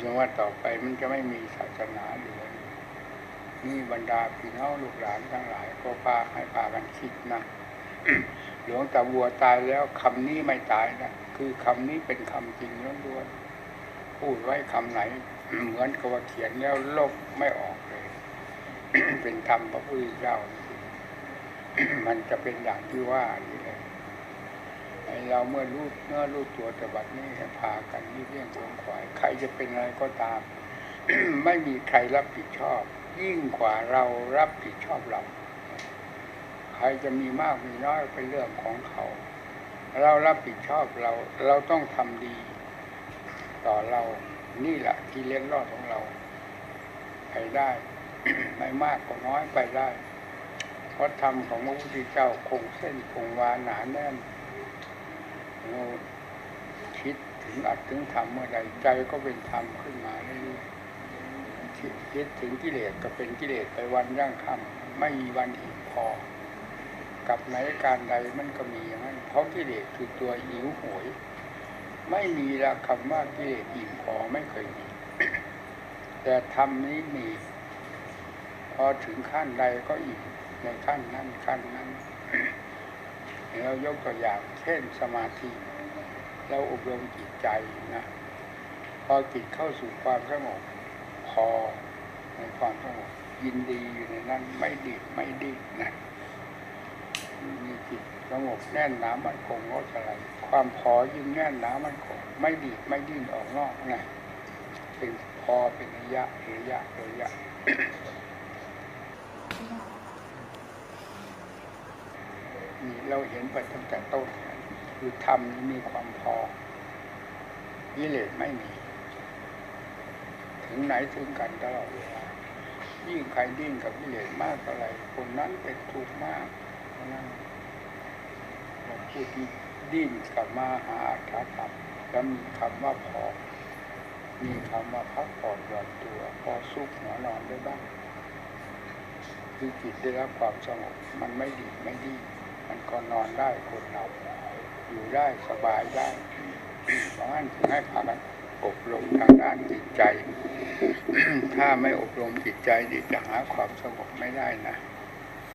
ถึงว่าต่อไปมันจะไม่มีศาสนาเหลือนี่บรรดาพี่น้องลูกหลานทั้งหลาย ก็พาให้พากันคิดนะหลวงตาบัวตายแล้วคำนี้ไม่ตายนะคือคำนี้เป็นคำจริงล้วนๆพูดไว้คำไหน เหมือนกับว่าเขียนแล้วลบไม่ออกเลย เป็นธรรมพระพุทธเจ้ามันจะเป็นอย่างที่ว่านี่เลยไอ้ เราเมื่อรู้เมื่อรู้ตัวแต่บัดนี้ให้พากันยี่เลี่ยงขวนขวาย ใครจะเป็นอะไรก็ตาม ไม่มีใครรับผิดชอบ ยิ่งกว่าเรารับผิดชอบเรา ใครจะมีมากมีน้อยเป็นเรื่องของเขา เรารับผิดชอบเรา เราต้องทำดี ต่อเรานี่แหละที่เลี้ยงรอดของเราไปได้ ไม่มากก็น้อยไปได้เพราะธรรมของพระพุทธเจ้าคงเส้นคงวาหนาแน่น คิดถึงอัดถึงธรรมเมื่อใดใจก็เป็นธรรมขึ้นมาเรื่อยๆคิดคิดถึงกิเลสก็เป็นกิเลสไปวันย่างค่ำไม่มีวันอิ่มพอ กับไหนการใดมันก็มีอย่างนั้นเพราะกิเลสคือตัวหิวโหวยไม่มีละคำว่ากิเลสอิ่มพอไม่เคยมี แต่ธรรมนี้มี พอถึงขั้นใดก็อิ่มในขั้นนั้นขั้นนั้น เรายกตัวอย่างเช่นสมาธิเราอบรมจิตใจนะพอจิตเข้าสู่ความสงบพอในความสงบยินดีอยู่ในนั้นไม่ดีดไม่ดิ้นนะมีจิตสงบแน่นหนามันคงงดอะไร ความพอยิ่งแน่นหนามันคงไม่ดีดไม่ดิ้นออกนอกนะเป็นพอเป็นระยะระยะระยะ นี่เราเห็นไปตั้งแต่ต้นคือธรรมนี้มีความพอกิเลสไม่มี ถึงไหนถึงกันตลอดเวลายิ่งใครดิ้นกับกิเลสมากเท่าไหร่คนนั้นเป็นทุกข์มากคนนั้นผู้ที่ดิ้นกลับมาหาอัตถธรรมแล้วมีคำว่าพอ มีคำว่าพักผ่อนหย่อนตัว พอซุกหัวนอนได้บ้างคือจิตได้รับความสงบมันไม่ดีไม่ดี มันก็นอนได้คนเราอยู่ได้สบายได้เพราะฉะนั้นถึงให้พากันอบรมทางด้านจิตใจ ถ้าไม่อบรมจิตใจจะหาความสงบไม่ได้นะ